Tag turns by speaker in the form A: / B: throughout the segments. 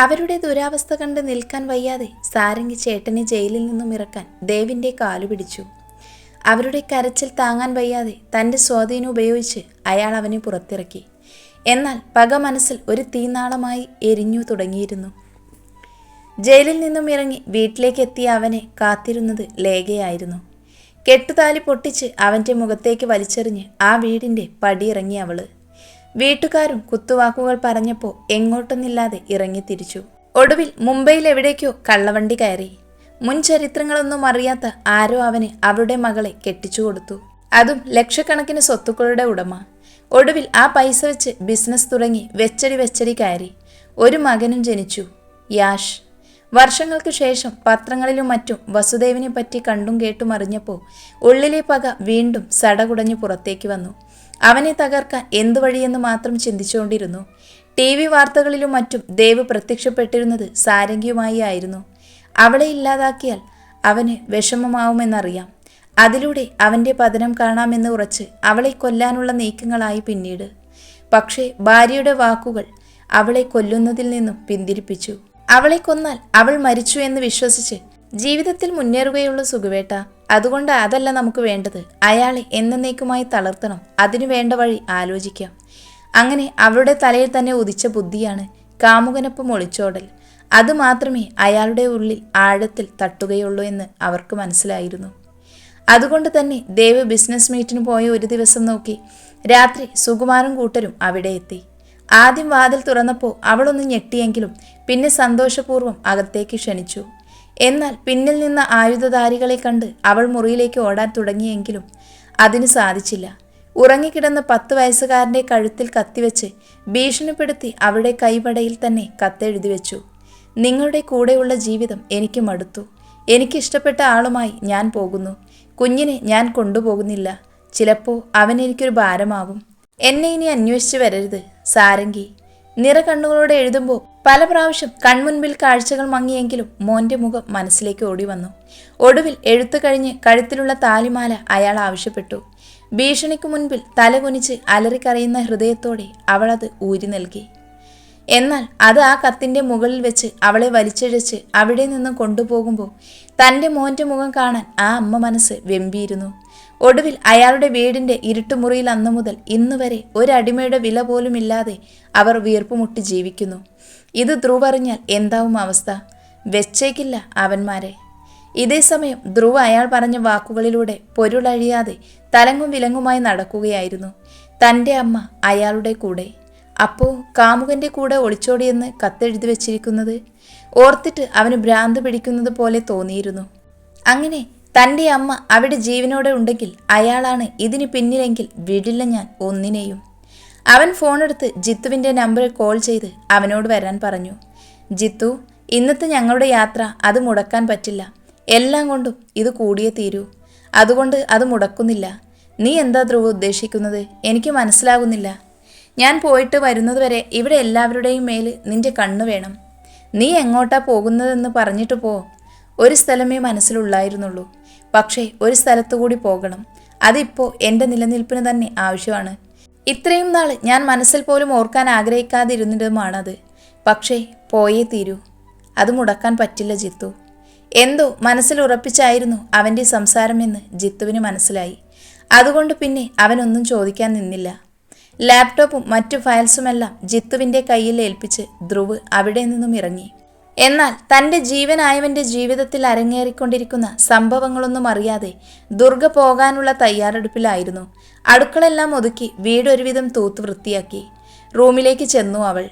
A: അവരുടെ ദുരാവസ്ഥ കണ്ട് നിൽക്കാൻ വയ്യാതെ സാരംഗി ചേട്ടനെ ജയിലിൽ നിന്നും ഇറക്കാൻ ദേവിന്റെ കാലു പിടിച്ചു. അവരുടെ കരച്ചിൽ താങ്ങാൻ വയ്യാതെ തന്റെ സ്വാധീനം ഉപയോഗിച്ച് അയാൾ അവനെ പുറത്തിറക്കി. എന്നാൽ പക മനസ്സിൽ ഒരു തീനാളമായി എരിഞ്ഞു തുടങ്ങിയിരുന്നു. ജയിലിൽ നിന്നും ഇറങ്ങി വീട്ടിലേക്ക് എത്തിയ അവനെ കാത്തിരുന്നത് ലേഖയായിരുന്നു. കെട്ടുതാലി പൊട്ടിച്ച് അവന്റെ മുഖത്തേക്ക് വലിച്ചെറിഞ്ഞ് ആ വീടിന്റെ പടിയിറങ്ങി അവൾ. വീട്ടുകാരും കുത്തുവാക്കുകൾ പറഞ്ഞപ്പോൾ എങ്ങോട്ടൊന്നില്ലാതെ ഇറങ്ങി തിരിച്ചു. ഒടുവിൽ മുംബൈയിൽ എവിടേക്കോ കള്ളവണ്ടി കയറി. മുൻ ചരിത്രങ്ങളൊന്നും അറിയാത്ത ആരോ അവന് അവരുടെ മകളെ കെട്ടിച്ചു കൊടുത്തു. അതും ലക്ഷക്കണക്കിന് സ്വത്തുക്കളുടെ ഉടമ. ഒടുവിൽ ആ പൈസ വെച്ച് ബിസിനസ് തുടങ്ങി വെച്ചടി വെച്ചടി കയറി. ഒരു മകനും ജനിച്ചു. യാഷ്. വർഷങ്ങൾക്ക് ശേഷം പത്രങ്ങളിലും മറ്റും വസുദേവിനെ പറ്റി കണ്ടും കേട്ടും അറിഞ്ഞപ്പോൾ ഉള്ളിലെ പക വീണ്ടും സടകുടഞ്ഞു പുറത്തേക്ക് വന്നു. അവനെ തകർക്കാൻ എന്തു വഴിയെന്ന് മാത്രം ചിന്തിച്ചുകൊണ്ടിരുന്നു. ടി വി വാർത്തകളിലും മറ്റും ദേവ് പ്രത്യക്ഷപ്പെട്ടിരുന്നത് സാരംഗിയുമായി ആയിരുന്നു. അവളെ ഇല്ലാതാക്കിയാൽ അവന് വിഷമമാവുമെന്നറിയാം. അതിലൂടെ അവന്റെ പതനം കാണാമെന്ന് ഉറച്ച് അവളെ കൊല്ലാനുള്ള നീക്കങ്ങളായി പിന്നീട്. പക്ഷേ ഭാര്യയുടെ വാക്കുകൾ അവളെ കൊല്ലുന്നതിൽ നിന്നും പിന്തിരിപ്പിച്ചു. അവളെ കൊന്നാൽ അവൾ മരിച്ചു എന്ന് വിശ്വസിച്ച് ജീവിതത്തിൽ മുന്നേറുകയുള്ള സുഖവേട്ട. അതുകൊണ്ട് അതല്ല നമുക്ക് വേണ്ടത്. അയാളെ എന്നേക്കുമായി തളർത്തണം. അതിനു വേണ്ട വഴി ആലോചിക്കാം. അങ്ങനെ അവളുടെ തലയിൽ തന്നെ ഉദിച്ച ബുദ്ധിയാണ് കാമുകനൊപ്പം ഒളിച്ചോടൽ. അത് മാത്രമേ അയാളുടെ ഉള്ളിൽ ആഴത്തിൽ തട്ടുകയുള്ളൂ എന്ന് അവർക്ക് മനസ്സിലായിരുന്നു. അതുകൊണ്ട് തന്നെ ദേവ് ബിസിനസ് മീറ്റിന് പോയ ഒരു ദിവസം നോക്കി രാത്രി സുകുമാരൻ കൂട്ടരും അവിടെ എത്തി. ആദ്യം വാതിൽ തുറന്നപ്പോൾ അവളൊന്ന് ഞെട്ടിയെങ്കിലും പിന്നെ സന്തോഷപൂർവം അകത്തേക്ക് ക്ഷണിച്ചു. എന്നാൽ പിന്നിൽ നിന്ന ആയുധധാരികളെ കണ്ട് അവൾ മുറിയിലേക്ക് ഓടാൻ തുടങ്ങിയെങ്കിലും അതിന് സാധിച്ചില്ല. ഉറങ്ങിക്കിടന്ന പത്ത് വയസ്സുകാരന്റെ കഴുത്തിൽ കത്തിവെച്ച് ഭീഷണിപ്പെടുത്തി അവളുടെ കൈവടയിൽ തന്നെ കത്തെഴുതി വെച്ചു. നിങ്ങളുടെ കൂടെയുള്ള ജീവിതം എനിക്ക് മടുത്തു. എനിക്കിഷ്ടപ്പെട്ട ആളുമായി ഞാൻ പോകുന്നു. കുഞ്ഞിനെ ഞാൻ കൊണ്ടുപോകുന്നില്ല. ചിലപ്പോൾ അവൻ എനിക്കൊരു ഭാരമാവും. എന്നെ ഇനി അന്വേഷിച്ചു വരരുത് സാരംഗി. നിറ കണ്ണുകളോടെ എഴുതുമ്പോൾ പല പ്രാവശ്യം കൺമുൻപിൽ കാഴ്ചകൾ മങ്ങിയെങ്കിലും മോന്റെ മുഖം മനസ്സിലേക്ക് ഓടി വന്നു ഒടുവിൽ എഴുത്തു കഴിഞ്ഞ് കഴുത്തിലുള്ള താലിമാല അയാൾ ആവശ്യപ്പെട്ടു. ഭീഷണിക്ക് മുൻപിൽ തലകുനിച്ച് അലറിക്കറിയുന്ന ഹൃദയത്തോടെ അവളത് ഊരി നൽകി. എന്നാൽ അത് ആ കത്തിന്റെ മുകളിൽ വെച്ച് അവളെ വലിച്ചിഴച്ച് അവിടെ നിന്നും കൊണ്ടുപോകുമ്പോൾ തന്റെ മോന്റെ മുഖം കാണാൻ ആ അമ്മ മനസ്സ് വെമ്പിയിരുന്നു. ഒടുവിൽ അയാളുടെ വീടിന്റെ ഇരുട്ടുമുറിയിൽ അന്നു മുതൽ ഇന്നുവരെ ഒരടിമയുടെ വില പോലുമില്ലാതെ അവർ വീർപ്പുമുട്ടി ജീവിക്കുന്നു. ഇത് ധ്രുവ് അറിഞ്ഞാൽ എന്താവും അവസ്ഥ? വെച്ചേക്കില്ല അവന്മാരെ. ഇതേ സമയം ധ്രുവ് അയാൾ പറഞ്ഞ വാക്കുകളിലൂടെ പൊരുളഴിയാതെ തലങ്ങും വിലങ്ങുമായി നടക്കുകയായിരുന്നു. തന്റെ അമ്മ അയാളുടെ കൂടെ. അപ്പോ കാമുകന്റെ കൂടെ ഒളിച്ചോടിയെന്ന് കത്തെഴുതി വെച്ചിരിക്കുന്നത്? ഓർത്തിട്ട് അവന് ഭ്രാന്ത് പിടിക്കുന്നത് പോലെ തോന്നിയിരുന്നു. അങ്ങനെ തന്റെ അമ്മ അവിടെ ജീവനോടെ ഉണ്ടെങ്കിൽ അയാളാണ് ഇതിന് പിന്നിലെങ്കിൽ വിടില്ല ഞാൻ ഒന്നിനെയും. അവൻ ഫോണെടുത്ത് ജിത്തുവിന്റെ നമ്പറിൽ കോൾ ചെയ്ത് അവനോട് വരാൻ പറഞ്ഞു. ജിത്തു ഇന്നത്തെ ഞങ്ങളുടെ യാത്ര അത് മുടക്കാൻ പറ്റില്ല. എല്ലാം കൊണ്ടും ഇത് കൂടിയേ തീരൂ. അതുകൊണ്ട് അത് മുടക്കുന്നില്ല. നീ എന്താ ധ്രുവ ഉദ്ദേശിക്കുന്നത്? എനിക്ക് മനസ്സിലാകുന്നില്ല. ഞാൻ പോയിട്ട് വരുന്നതുവരെ ഇവിടെ എല്ലാവരുടെയും മേൽ നിന്റെ കണ്ണു വേണം. നീ എങ്ങോട്ടാ പോകുന്നതെന്ന് പറഞ്ഞിട്ട് പോ. ഒരു സ്ഥലമേ മനസ്സിലുള്ളായിരുന്നുള്ളൂ. പക്ഷേ ഒരു സ്ഥലത്തു കൂടി പോകണം. അതിപ്പോൾ എന്റെ നിലനിൽപ്പിന് തന്നെ ആവശ്യമാണ്. ഇത്രയും നാൾ ഞാൻ മനസ്സിൽ പോലും ഓർക്കാൻ ആഗ്രഹിക്കാതിരുന്നിടുമാണത് പക്ഷേ പോയേ തീരൂ. അത് മുടക്കാൻ പറ്റില്ല ജിത്തു. എന്തോ മനസ്സിൽ ഉറപ്പിച്ചായിരുന്നു അവന്റെ സംസാരമെന്ന് ജിത്തുവിന് മനസ്സിലായി. അതുകൊണ്ട് പിന്നെ അവനൊന്നും ചോദിക്കാൻ നിന്നില്ല. ലാപ്ടോപ്പും മറ്റു ഫയൽസുമെല്ലാം ജിത്തുവിന്റെ കയ്യിൽ ഏൽപ്പിച്ച് ധ്രുവ് അവിടെ നിന്നും ഇറങ്ങി. എന്നാൽ തന്റെ ജീവനായവന്റെ ജീവിതത്തിൽ അരങ്ങേറിക്കൊണ്ടിരിക്കുന്ന സംഭവങ്ങളൊന്നും അറിയാതെ ദുർഗ പോകാനുള്ള തയ്യാറെടുപ്പിലായിരുന്നു. അടുക്കളെല്ലാം ഒതുക്കി വീടൊരുവിധം തൂത്ത് വൃത്തിയാക്കി. റൂമിലേക്ക് ചെന്നു അവൾ.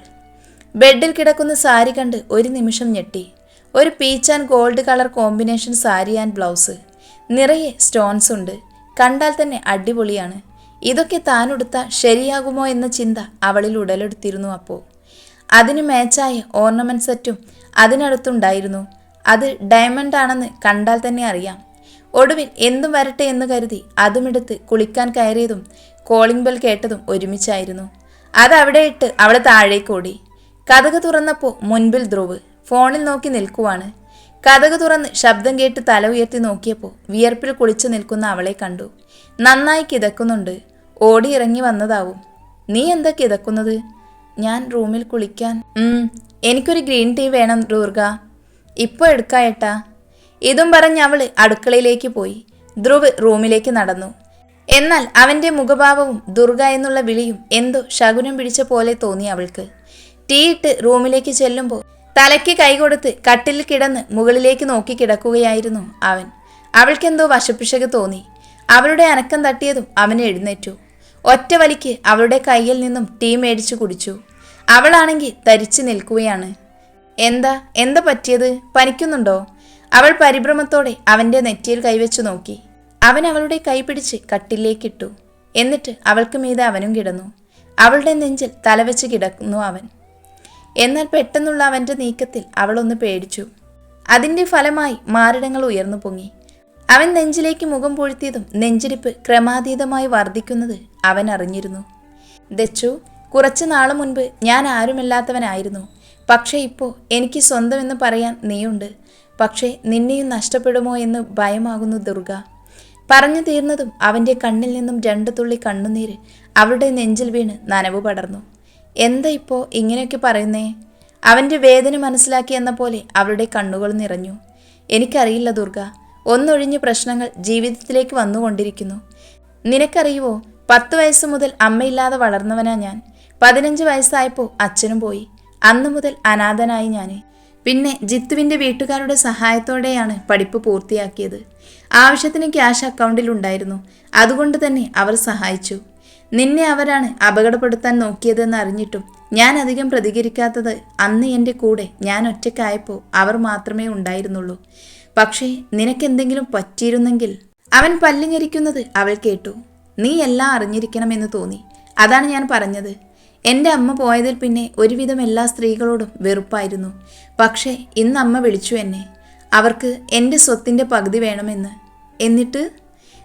A: ബെഡിൽ കിടക്കുന്ന സാരി കണ്ട് ഒരു നിമിഷം ഞെട്ടി. ഒരു peach and gold colour combination sari and blouse. നിറയെ സ്റ്റോൺസ് ഉണ്ട്. കണ്ടാൽ തന്നെ അടിപൊളിയാണ്. ഇതൊക്കെ താനെടുത്ത ശരിയാകുമോ എന്ന ചിന്ത അവളിൽ ഉടലെടുത്തിരുന്നു അപ്പോൾ അതിനു മാച്ചായ ഓർണമെന്റ് സെറ്റും അതിനടുത്തുണ്ടായിരുന്നു. അത് ഡയമണ്ട് ആണെന്ന് കണ്ടാൽ തന്നെ അറിയാം. ഒടുവിൽ എന്തും വരട്ടെ എന്ന് കരുതി അതുമെടുത്ത് കുളിക്കാൻ കയറിയതും കോളിംഗ് ബെൽ കേട്ടതും ഒരുമിച്ചായിരുന്നു. അതവിടെ ഇട്ട് അവളെ താഴേക്കോടി കഥക് തുറന്നപ്പോൾ മുൻപിൽ ധ്രുവ് ഫോണിൽ നോക്കി നിൽക്കുവാണ്. കഥക് തുറന്ന് ശബ്ദം കേട്ട് തല ഉയർത്തി നോക്കിയപ്പോൾ വിയർപ്പിൽ കുളിച്ചു നിൽക്കുന്ന അവളെ കണ്ടു. നന്നായി കിതക്കുന്നുണ്ട്. ഓടി ഇറങ്ങി വന്നതാവും. നീ എന്താ കിതക്കുന്നത്? ഞാൻ റൂമിൽ കുളിക്കാൻ. എനിക്കൊരു ഗ്രീൻ ടീ വേണം ദൂർഗ. ഇപ്പോൾ എടുക്കായട്ടാ ഇതും പറഞ്ഞ് അവൾ അടുക്കളയിലേക്ക് പോയി. ധ്രുവ് റൂമിലേക്ക് നടന്നു. എന്നാൽ അവന്റെ മുഖഭാവവും ദുർഗ എന്നുള്ള വിളിയും എന്തോ ശകുനം പിടിച്ച പോലെ തോന്നി അവൾക്ക്. ടീ ഇട്ട് റൂമിലേക്ക് ചെല്ലുമ്പോൾ തലയ്ക്ക് കൈകൊടുത്ത് കട്ടിലിൽ കിടന്ന് മുകളിലേക്ക് നോക്കി കിടക്കുകയായിരുന്നു അവൻ. അവൾക്കെന്തോ വശപ്പിശക് തോന്നി. അവളുടെ അനക്കം തട്ടിയതും അവൻ എഴുന്നേറ്റു. ഒറ്റ വലിക്ക് അവളുടെ കയ്യിൽ നിന്നും ടീ മേടിച്ചു കുടിച്ചു. അവളാണെങ്കിൽ തരിച്ചു നിൽക്കുകയാണ്. എന്താ? എന്താ പറ്റിയത്? പനിക്കുന്നുണ്ടോ? അവൾ പരിഭ്രമത്തോടെ അവന്റെ നെറ്റിയിൽ കൈവച്ചു നോക്കി. അവൻ അവളുടെ കൈ പിടിച്ച് കട്ടിലേക്കിട്ടു. എന്നിട്ട് അവൾക്ക് മീതെ അവനും കിടന്നു. അവളുടെ നെഞ്ചിൽ തലവെച്ച് കിടക്കുന്നു അവൻ. എന്നാൽ പെട്ടെന്നുള്ള അവന്റെ നീക്കത്തിൽ അവളൊന്ന് പേടിച്ചു. അതിന്റെ ഫലമായി മാറിടങ്ങൾ ഉയർന്നു പൊങ്ങി. അവൻ നെഞ്ചിലേക്ക് മുഖം പൊഴുത്തിയതും നെഞ്ചിരിപ്പ് ക്രമാതീതമായി വർദ്ധിക്കുന്നത് അവൻ അറിഞ്ഞിരുന്നു. ദച്ചു കുറച്ചു നാളു മുൻപ് ഞാൻ ആരുമില്ലാത്തവനായിരുന്നു. പക്ഷേ ഇപ്പോൾ എനിക്ക് സ്വന്തമെന്ന് പറയാൻ നീയുണ്ട്. പക്ഷേ നിന്നെയും നഷ്ടപ്പെടുമോ എന്ന് ഭയമാകുന്നു ദുർഗ. പറഞ്ഞു തീർന്നതും അവന്റെ കണ്ണിൽ നിന്നും രണ്ടു തുള്ളി കണ്ണുനീര് അവളുടെ നെഞ്ചിൽ വീണ് നനവ് പടർന്നു. എന്താ ഇപ്പോൾ ഇങ്ങനെയൊക്കെ പറയുന്നേ? അവന്റെ വേദന മനസ്സിലാക്കി എന്ന പോലെ അവളുടെ കണ്ണുകൾ നിറഞ്ഞു. എനിക്കറിയില്ല ദുർഗ. ഒന്നൊഴിഞ്ഞ് പ്രശ്നങ്ങൾ ജീവിതത്തിലേക്ക് വന്നുകൊണ്ടിരിക്കുന്നു. നിനക്കറിയുവോ? പത്ത് വയസ്സ് മുതൽ അമ്മയില്ലാതെ വളർന്നവനാ ഞാൻ. പതിനഞ്ച് വയസ്സായപ്പോൾ അച്ഛനും പോയി. അന്നു മുതൽ അനാഥനായി ഞാൻ പിന്നെ ജിത്തുവിന്റെ വീട്ടുകാരുടെ സഹായത്തോടെയാണ് പഠിപ്പ് പൂർത്തിയാക്കിയത്. ആവശ്യത്തിന് ക്യാഷ് അക്കൗണ്ടിൽ ഉണ്ടായിരുന്നു. അതുകൊണ്ട് തന്നെ അവർ സഹായിച്ചു. നിന്നെ അവരാണ് അപകടപ്പെടുത്താൻ നോക്കിയതെന്ന് അറിഞ്ഞിട്ടും ഞാൻ അധികം പ്രതികരിക്കാത്തത് അന്ന് എന്റെ കൂടെ ഞാൻ ഒറ്റയ്ക്കായപ്പോൾ അവർ മാത്രമേ ഉണ്ടായിരുന്നുള്ളൂ. പക്ഷേ നിനക്കെന്തെങ്കിലും പറ്റിയിരുന്നെങ്കിൽ അവൻ പല്ലിഞ്ഞരിക്കുന്നത് അവൾ കേട്ടു. നീ എല്ലാം അറിഞ്ഞിരിക്കണമെന്ന് തോന്നി. അതാണ് ഞാൻ പറഞ്ഞത്. എന്റെ അമ്മ പോയതിൽ പിന്നെ ഒരുവിധം എല്ലാ സ്ത്രീകളോടും വെറുപ്പായിരുന്നു. പക്ഷേ ഇന്ന് അമ്മ വിളിച്ചു എന്നെ. അവർക്ക് എന്റെ സ്വത്തിന്റെ പകുതി വേണമെന്ന്. എന്നിട്ട്?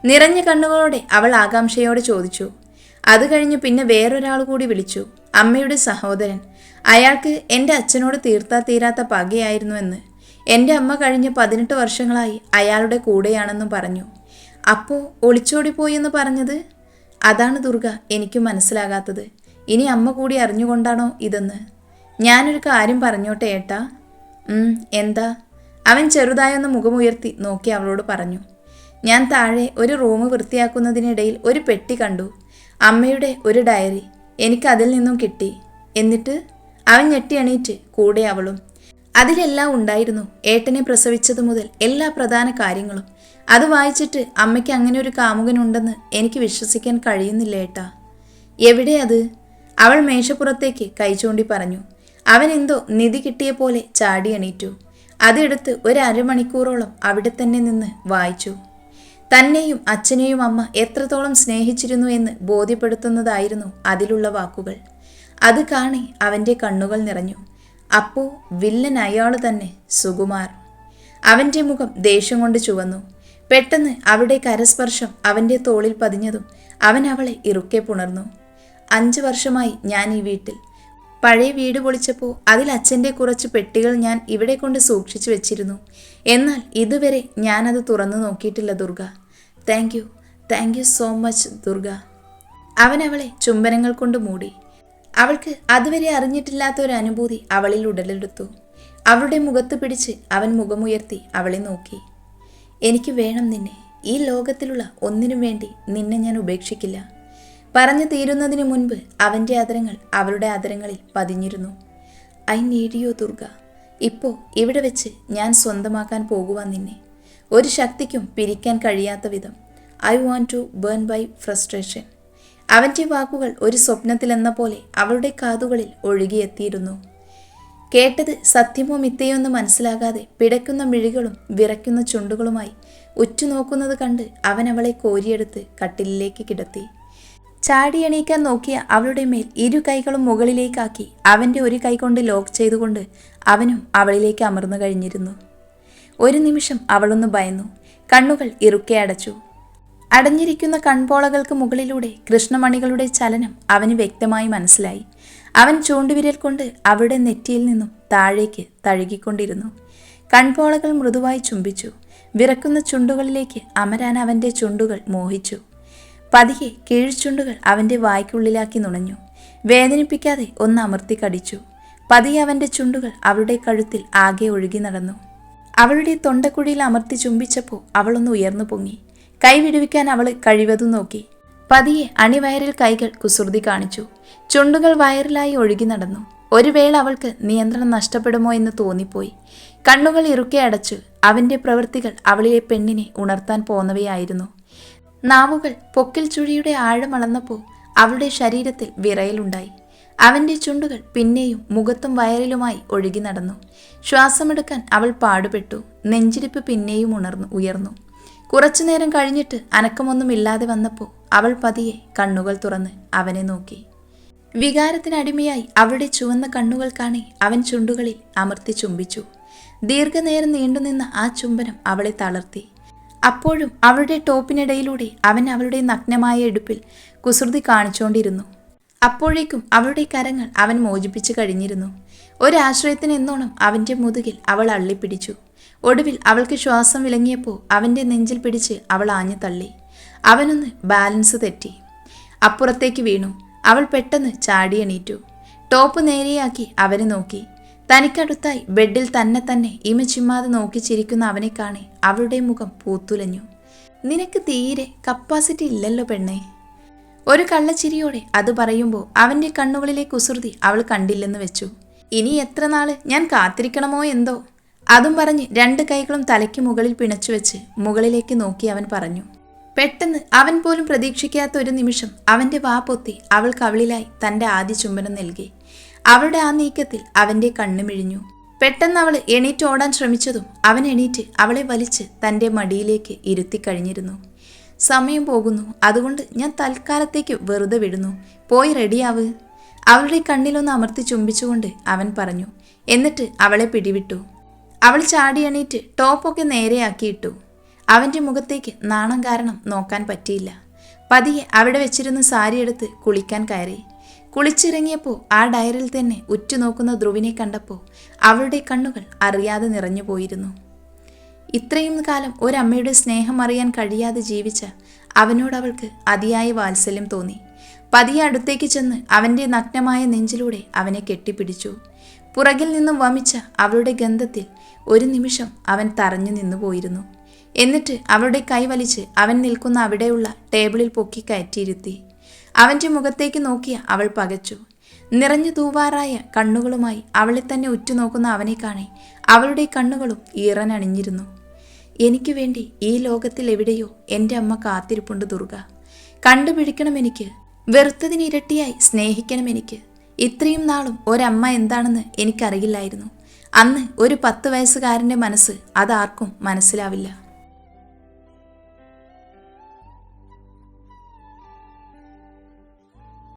A: നിറഞ്ഞ കണ്ണുകളോടെ അവൾ ആകാംക്ഷയോടെ ചോദിച്ചു. അത് കഴിഞ്ഞ് പിന്നെ വേറൊരാൾ കൂടി വിളിച്ചു. അമ്മയുടെ സഹോദരൻ. അയാൾക്ക് എന്റെ അച്ഛനോട് തീർത്താ തീരാത്ത പകയായിരുന്നുവെന്ന് എന്റെ അമ്മ കഴിഞ്ഞ പതിനെട്ട് വർഷങ്ങളായി അയാളുടെ കൂടെയാണെന്നും പറഞ്ഞു. അപ്പോൾ ഒളിച്ചോടിപ്പോയി എന്ന് പറഞ്ഞത്? അതാണ് ദുർഗ എനിക്ക് മനസ്സിലാകാത്തത്. ഇനി അമ്മ കൂടി അറിഞ്ഞുകൊണ്ടാണോ ഇതെന്ന്? ഞാനൊരു കാര്യം പറഞ്ഞോട്ടെ ഏട്ടാ. എന്താ? അവൻ ചെറുതായൊന്ന് മുഖമുയർത്തി നോക്കി അവളോട് പറഞ്ഞു. ഞാൻ താഴെ ഒരു റൂം വൃത്തിയാക്കുന്നതിനിടയിൽ ഒരു പെട്ടി കണ്ടു. അമ്മയുടെ ഒരു ഡയറി. എനിക്കതിൽ നിന്നും കിട്ടി. എന്നിട്ട്? അവൻ ഞെട്ടി എണീറ്റ് കൂടെ അവളും. അതിലെല്ലാം ഉണ്ടായിരുന്നു ഏട്ടനെ പ്രസവിച്ചത് മുതൽ എല്ലാ പ്രധാന കാര്യങ്ങളും. അത് വായിച്ചിട്ട് അമ്മയ്ക്ക് അങ്ങനെ ഒരു കാമുകനുണ്ടെന്ന് എനിക്ക് വിശ്വസിക്കാൻ കഴിയുന്നില്ല ഏട്ടാ. എവിടെ അത്? അവൾ മേശപ്പുറത്തേക്ക് കൈ ചൂണ്ടി പറഞ്ഞു അവൻ എന്തോ നിധി കിട്ടിയ പോലെ ചാടി എണീറ്റു. അതെടുത്ത് ഒരു അരമണിക്കൂറോളം അവിടെ തന്നെ നിന്ന് വായിച്ചു. തന്നെയും അച്ഛനെയും അമ്മ എത്രത്തോളം സ്നേഹിച്ചിരുന്നു എന്ന് ബോധ്യപ്പെടുത്തുന്നതായിരുന്നു അതിലുള്ള വാക്കുകൾ. അത് കാണി അവന്റെ കണ്ണുകൾ നിറഞ്ഞു. അപ്പോ വില്ലൻ അയാൾ തന്നെ സുകുമാർ. അവന്റെ മുഖം ദേഷ്യം കൊണ്ട് ചുവന്നു. പെട്ടെന്ന് അവിടെ കരസ്പർശം അവന്റെ തോളിൽ പതിഞ്ഞതും അവൻ അവളെ ഇറുക്കെ പുണർന്നു. അഞ്ച് വർഷമായി ഞാൻ ഈ വീട്ടിൽ. പഴയ വീട് പൊളിച്ചപ്പോൾ അതിൽ അച്ഛന്റെ കുറച്ച് പെട്ടികൾ ഞാൻ ഇവിടെ കൊണ്ട് സൂക്ഷിച്ചു വെച്ചിരുന്നു. എന്നാൽ ഇതുവരെ ഞാനത് തുറന്നു നോക്കിയിട്ടില്ല Durga. Thank you. Thank you so much Durga. അവൻ അവളെ ചുംബനങ്ങൾ കൊണ്ട് മൂടി. അവൾക്ക് അതുവരെ അറിഞ്ഞിട്ടില്ലാത്ത ഒരു അനുഭൂതി അവളിൽ ഉടലെടുത്തു. അവളുടെ മുഖത്ത് പിടിച്ച് അവൻ മുഖമുയർത്തി അവളെ നോക്കി. എനിക്ക് വേണം നിന്നെ. ഈ ലോകത്തിലുള്ള ഒന്നിനും വേണ്ടി നിന്നെ ഞാൻ ഉപേക്ഷിക്കില്ല. പറഞ്ഞു തീരുന്നതിന് മുൻപ് അവന്റെ അതരങ്ങൾ അവളുടെ അതരങ്ങളിൽ പതിഞ്ഞിരുന്നു. ഐ നേടിയോ ദുർഗ? ഇപ്പോൾ ഇവിടെ വെച്ച് ഞാൻ സ്വന്തമാക്കാൻ പോകുവാൻ നിന്നെ. ഒരു ശക്തിക്കും പിരിക്കാൻ കഴിയാത്ത വിധം. I want to burn by frustration. അവന്റെ വാക്കുകൾ ഒരു സ്വപ്നത്തിലെന്ന പോലെ അവളുടെ കാതുകളിൽ ഒഴുകിയെത്തിയിരുന്നു. കേട്ടത് സത്യമോ മിത്തയോ എന്ന് മനസ്സിലാകാതെ പിടയ്ക്കുന്ന മിഴികളും വിറയ്ക്കുന്ന ചുണ്ടുകളുമായി ഉറ്റുനോക്കുന്നത് കണ്ട് അവൻ അവളെ കോരിയെടുത്ത് കട്ടിലിലേക്ക് കിടത്തി. ചാടി എണീക്കാൻ നോക്കിയ അവളുടെ മേൽ ഇരു കൈകളും മുകളിലേക്കാക്കി അവന്റെ ഒരു കൈ കൊണ്ട് ലോക്ക് ചെയ്തുകൊണ്ട് അവനും അവളിലേക്ക് അമർന്നു കഴിഞ്ഞിരുന്നു. ഒരു നിമിഷം അവളൊന്ന് ഭയന്നു. കണ്ണുകൾ ഇറുക്കെ അടച്ചു. അടഞ്ഞിരിക്കുന്ന കൺപോളകൾക്ക് മുകളിലൂടെ കൃഷ്ണമണികളുടെ ചലനം അവന് വ്യക്തമായി മനസ്സിലായി. അവൻ ചൂണ്ടുവിരൽ കൊണ്ട് അവളുടെ നെറ്റിയിൽ നിന്നും താഴേക്ക് തഴുകിക്കൊണ്ടിരുന്നു. കൺപോളകൾ മൃദുവായി ചുംബിച്ചു. വിറക്കുന്ന ചുണ്ടുകളിലേക്ക് അമരാൻ അവന്റെ ചുണ്ടുകൾ മോഹിച്ചു. പതിയെ കീഴ്ചുണ്ടുകൾ അവന്റെ വായ്ക്കുള്ളിലാക്കി നുണഞ്ഞു. വേദനിപ്പിക്കാതെ ഒന്ന് അമർത്തി കടിച്ചു. പതിയെ അവന്റെ ചുണ്ടുകൾ അവളുടെ കഴുത്തിൽ ആകെ ഒഴുകി നടന്നു. അവളുടെ തൊണ്ടക്കുഴിയിൽ അമർത്തി ചുംബിച്ചപ്പോൾ അവളൊന്ന് ഉയർന്നു പൊങ്ങി. കൈ വിടുവിക്കാൻ അവൾ കഴിവതും നോക്കി. പതിയെ അണിവയറിൽ കൈകൾ കുസൃതി കാണിച്ചു. ചുണ്ടുകൾ വയറിലായി ഒഴുകി നടന്നു. ഒരു വേള അവൾക്ക് നിയന്ത്രണം നഷ്ടപ്പെടുമോ എന്ന് തോന്നിപ്പോയി. കണ്ണുകൾ ഇറുക്കെ അടച്ച് അവന്റെ പ്രവൃത്തികൾ അവളിലെ പെണ്ണിനെ ഉണർത്താൻ പോന്നവയായിരുന്നു. നാവുകൾ പൊക്കിൽ ചുഴിയുടെ ആഴമളന്നപ്പോൾ അവളുടെ ശരീരത്തിൽ വിറയലുണ്ടായി. അവന്റെ ചുണ്ടുകൾ പിന്നെയും മുഖത്തും വയറിലുമായി ഒഴുകി നടന്നു. ശ്വാസമെടുക്കാൻ അവൾ പാടുപെട്ടു. നെഞ്ചിരിപ്പ് പിന്നെയും ഉണർന്നു ഉയർന്നു. കുറച്ചുനേരം കഴിഞ്ഞിട്ട് അനക്കമൊന്നുമില്ലാതെ വന്നപ്പോൾ അവൾ പതിയെ കണ്ണുകൾ തുറന്ന് അവനെ നോക്കി. വികാരത്തിനടിമയായി അവളുടെ ചുവന്ന കണ്ണുകൾ കാണി അവൻ ചുണ്ടുകളിൽ അമർത്തി ചുംബിച്ചു. ദീർഘനേരം നീണ്ടുനിന്ന ആ ചുംബനം അവളെ തളർത്തി. അപ്പോഴും അവളുടെ ടോപ്പിനിടയിലൂടെ അവൻ അവളുടെ നഗ്നമായ എടുപ്പിൽ കുസൃതി കാണിച്ചുകൊണ്ടിരുന്നു അപ്പോഴേക്കും അവളുടെ കരങ്ങൾ അവൻ മോചിപ്പിച്ചു കഴിഞ്ഞിരുന്നു. ഒരാശ്രയത്തിന് എന്നോണം അവന്റെ മുതുകിൽ അവൾ അള്ളിപ്പിടിച്ചു. ഒടുവിൽ അവൾക്ക് ശ്വാസം വിളങ്ങിയപ്പോൾ അവന്റെ നെഞ്ചിൽ പിടിച്ച് അവൾ ആഞ്ഞു തള്ളി. അവനൊന്ന് ബാലൻസ് തെറ്റി. അപ്പുറത്തേക്ക് വീണു. അവൾ പെട്ടെന്ന് ചാടിയെണീറ്റു ടോപ്പ് നേരെയാക്കി അവനെ നോക്കി. തനിക്കടുത്തായി ബെഡിൽ തന്നെ തന്നെ ഇമ ചിമ്മാതെ നോക്കി ചിരിക്കുന്ന അവനെ കാണി അവളുടെ മുഖം പൂത്തുലഞ്ഞു. നിനക്ക് തീരെ കപ്പാസിറ്റി ഇല്ലല്ലോ പെണ്ണേ. ഒരു കള്ളച്ചിരിയോടെ അത് പറയുമ്പോൾ അവന്റെ കണ്ണുകളിലെ കുസൃതി അവൾ കണ്ടില്ലെന്ന് വെച്ചു. ഇനി എത്ര നാൾ ഞാൻ കാത്തിരിക്കണമോ എന്തോ? അതും പറഞ്ഞ് രണ്ട് കൈകളും തലയ്ക്ക് മുകളിൽ പിണച്ചു വെച്ച് മുകളിലേക്ക് നോക്കി അവൻ പറഞ്ഞു. പെട്ടെന്ന് അവൻ പോലും പ്രതീക്ഷിക്കാത്ത ഒരു നിമിഷം അവന്റെ വാ പൊത്തി അവൾ കവിളിലായി തന്റെ ആദ്യ ചുംബനം നൽകി. അവളുടെ ആ നീക്കത്തിൽ അവന്റെ കണ്ണുമിഴിഞ്ഞു പെട്ടെന്ന് അവൾ എണീറ്റ് ഓടാൻ ശ്രമിച്ചതും അവൻ എണീറ്റ് അവളെ വലിച്ച് തന്റെ മടിയിലേക്ക് ഇരുത്തി കഴിഞ്ഞിരുന്നു. സമയം പോകുന്നു. അതുകൊണ്ട് ഞാൻ തൽക്കാലത്തേക്ക് വെറുതെ വിടുന്നു. പോയി റെഡിയാവ്. അവളുടെ കണ്ണിലൊന്ന് അമർത്തി ചുംബിച്ചുകൊണ്ട് അവൻ പറഞ്ഞു. എന്നിട്ട് അവളെ പിടിവിട്ടു. അവൾ ചാടി എണീറ്റ് ടോപ്പൊക്കെ നേരെയാക്കിയിട്ടു. അവന്റെ മുഖത്തേക്ക് നാണം കാരണം നോക്കാൻ പറ്റിയില്ല. പതിയെ അവിടെ വെച്ചിരുന്ന് സാരിയെടുത്ത് കുളിക്കാൻ കയറി. കുളിച്ചിറങ്ങിയപ്പോൾ ആ ഡയറിൽ തന്നെ ഉറ്റുനോക്കുന്ന ധ്രുവിനെ കണ്ടപ്പോൾ അവളുടെ കണ്ണുകൾ അറിയാതെ നിറഞ്ഞുപോയിരുന്നു ഇത്രയും കാലം ഒരമ്മയുടെ സ്നേഹം അറിയാൻ കഴിയാതെ ജീവിച്ച അവനോട് അവൾക്ക് അതിയായ വാത്സല്യം തോന്നി. പതിയെ അടുത്തേക്ക് ചെന്ന് അവന്റെ നഗ്നമായ നെഞ്ചിലൂടെ അവനെ കെട്ടിപ്പിടിച്ചു. പുറകിൽ നിന്നും വമിച്ച അവളുടെ ഗന്ധത്തിൽ ഒരു നിമിഷം അവൻ തറഞ്ഞു നിന്നു പോയിരുന്നു. എന്നിട്ട് അവളുടെ കൈ വലിച്ച് അവൻ നിൽക്കുന്ന അവിടെയുള്ള ടേബിളിൽ പൊക്കി കയറ്റിയിരുത്തി. അവന്റെ മുഖത്തേക്ക് നോക്കി അവൾ പകച്ചു. നിറഞ്ഞു തൂവാറായ കണ്ണുകളുമായി അവളെ തന്നെ ഉറ്റുനോക്കുന്ന അവനെ കാണേ അവളുടെ കണ്ണുകളും ഈറനണിഞ്ഞിരുന്നു. എനിക്ക് വേണ്ടി ഈ ലോകത്തിൽ എവിടെയോ എന്റെ അമ്മ കാത്തിരിപ്പുണ്ട് ദുർഗ. കണ്ടുപിടിക്കണം എനിക്ക്. വെറുത്തതിനിരട്ടിയായി സ്നേഹിക്കണം എനിക്ക്. ഇത്രയും നാളും ഒരമ്മ എന്താണെന്ന് എനിക്കറിയില്ലായിരുന്നു. അന്ന് ഒരു പത്ത് വയസ്സുകാരന്റെ മനസ്സ് അതാർക്കും മനസ്സിലാവില്ല.